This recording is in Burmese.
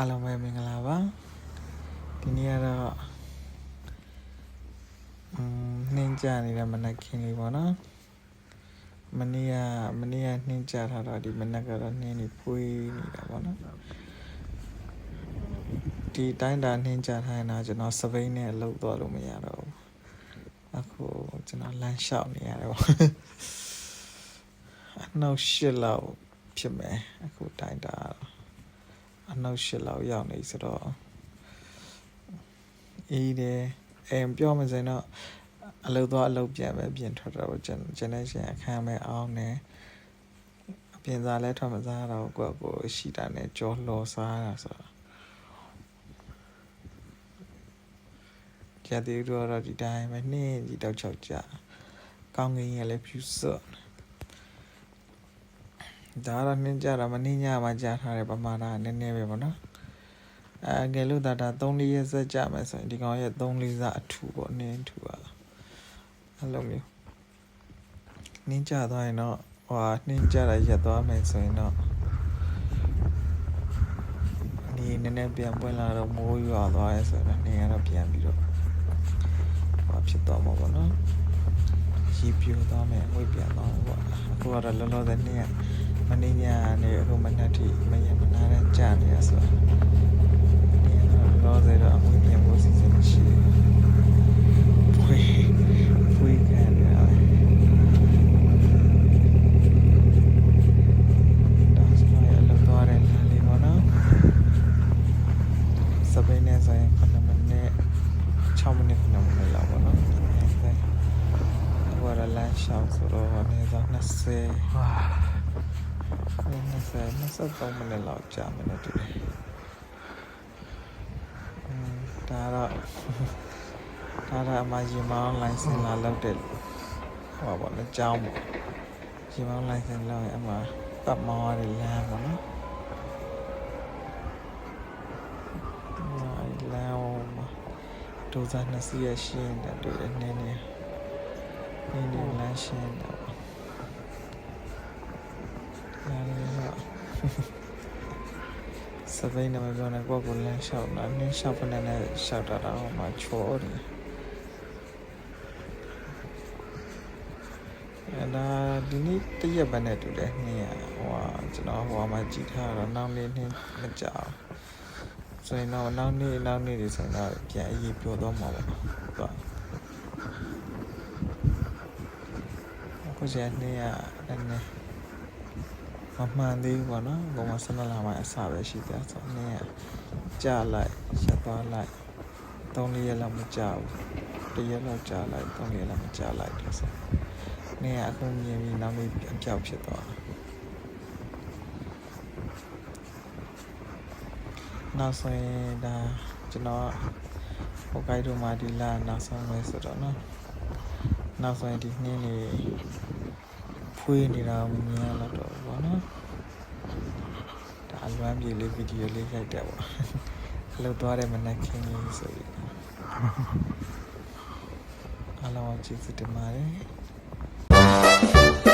အားလုံးပဲမင်္ဂလာပါဒီနေ့ကတော့อืมနှင်းကြနေတဲ့မနက်ခင်းလေးပေါ့နော်မနေ့ကမနေ့ကနှင်းကြထားတော့ဒီမနက်ကတော့နှင်းနေဖွေးနေတာပေါ့နော်ဒီတိုင်းတာနှင်းကြထားရင်တော့ကျွန်တော်စပိန်နဲ့လှုပ်တော့လို့မရတော့ဘူးအခုကျွန်တော်လမ်းလျှောက်နေရတယ်ပေါ့အနောက်ရှစ်လောက်ဖြစ်မယ်အခုတိုင်းတာကတော့ အနောက်ရှစ်လောက်ရောက်နေဆိုတော့အေးတယ်အိမ်ပြောမစင်တော့အလုပ်သွားအလုပ်ပြန်ပဲပြင်ထွက်တော့ကျွန်ကျွန်နေရှင်အခန်းပဲအောင်နေအပြင်စားလဲထွက်မစားတော့ကိုယ့်ကိုယ်ရှိတာနဲ့ကြောလော်စားတာဆိုတော့ကြတဲ့ရတော့ဒီတိုင်းပဲနှင်းဒီတော့ချောက်ကြကောင်းကင်ရလည်းဖြူစော့ ဒါတော့နှင်းကြတာမနှင်းညမှာကြားထားတယ်ပမာဏနည်းနည်းပဲပေါ့နော်အဲငယ်လို့ဒါဒါ3လေးရက်ဆက်ကြမယ်ဆိုရင်ဒီကောင်ရဲ့3လေးစားအထူပေါ့နင်းထူပါအဲ့လိုမျိုးနှင်းကြသွားရင်တော့ဟိုဟာနှင်းကြတာရက်သွားမယ်ဆိုရင်တော့ဒီနည်းနည်းပြန်ပွင့်လာတော့မိုးရွာသွားရဲဆိုတော့နေရတော့ပြန်ပြီးတော့ဟောဖြစ်သွားမှာပေါ့နော်ရီပြိုသွားမယ်အငွေ့ပြန်သွားမှာပေါ့အခုကတော့လောလောဆယ်နေ့က မနေ့ညနေအခုမနက်ထိမရမနာနဲ့ကြာနေရဆိုတော့ဒီကတော့လောလောဆယ်တော့အငွေ့ပြန်ဖို့စီစဉ်ရှိတယ်ဖွေးဖွေးကန်နေရတယ်ဒါဆိုရင်အလုပ်သွားတဲ့လမ်းလေးပေါ့နော်စပိန်နဲ့ဆိုရင်9မိနစ်6မိနစ်9မိနစ်လောက်ပေါ့နော်အဲဒီအခုကတော့လမ်းလျှောက်ဆိုတော့အနေသာ20ဟာ 20 23မိနစ်လောက်ကြာမယ်လို့တူတယ်อืมဒါတော့ဒါတော့အမရင်မောင်းလိုင်စင်လာလောက်တဲ့ဟောပေါ့နော်ကြောင်းပေါ့ရင်မောင်းလိုင်စင်လောက်ရင်အမပတ်မောင်းရတဲ့လမ်းပေါ့နော်အဲ့လမ်းမှာဒိုဇာနှစ်စီးရရှင်းတယ်တွေ့တယ်နည်းနည်းနည်းနည်းလမ်းရှင်းတယ်ပေါ့ဒါလည်းတော့ စပိန်နဲ့မပြောနဲ့ကိုယ့်ကိုယ်လမ်းလျှောက်တာနင်းလျှောက်ဖက်နဲ့လျှောက်တာတော့မှချောတယ်အဲ့ဒါဒီနေ့တရက်ပဲနဲ့တူတယ်နေ့ကဟိုဟာကျွန်တော်ဟိုမှာကြည့်ထားတော့နောက်လေးနေ့မကြောက်ဆိုရင်တော့နောက်နေ့နောက်နေ့တွေဆိုရင်တော့ပြန်အရေးပြောတော့မှာပေါ့သူကအခုကျန်နေ့ကလည်းနည်း မမှန်သေးဘူးပေါ့နော်ဘုံမှာဆန္ဒလာမှအစပဲရှိတယ်ဆိုတော့နေ့ကကြာလိုက်ရက်သွားလိုက်၃၄ရက်လောက်မကြာဘူးတစ်ရက်လောက်ကြာလိုက်၃၄ရက်လောက်မကြာလိုက်တယ်ဆိုနေ့ကအခုမြင်ပြီးနောက်နေ့အပြောက်ဖြစ်သွားတယ်နောက်ဆိုရင်ဒါကျွန်တော်ဟိုကိုက်ဒိုမှာဒီလာနောက်ဆုံးပဲဆိုတော့နော်နောက်ဆိုရင်ဒီနှင်းနေ ခွေးနေတာများလာတော့ပေါ့နော်ဒါလွမ်းပြေလေးဗီဒီယိုလေးရိုက်တယ်ပေါ့အလုပ်သွားတဲ့မနက်ခင်းလေးဆိုရင်အလောင်းချစ်စစ်တင်ပါတယ်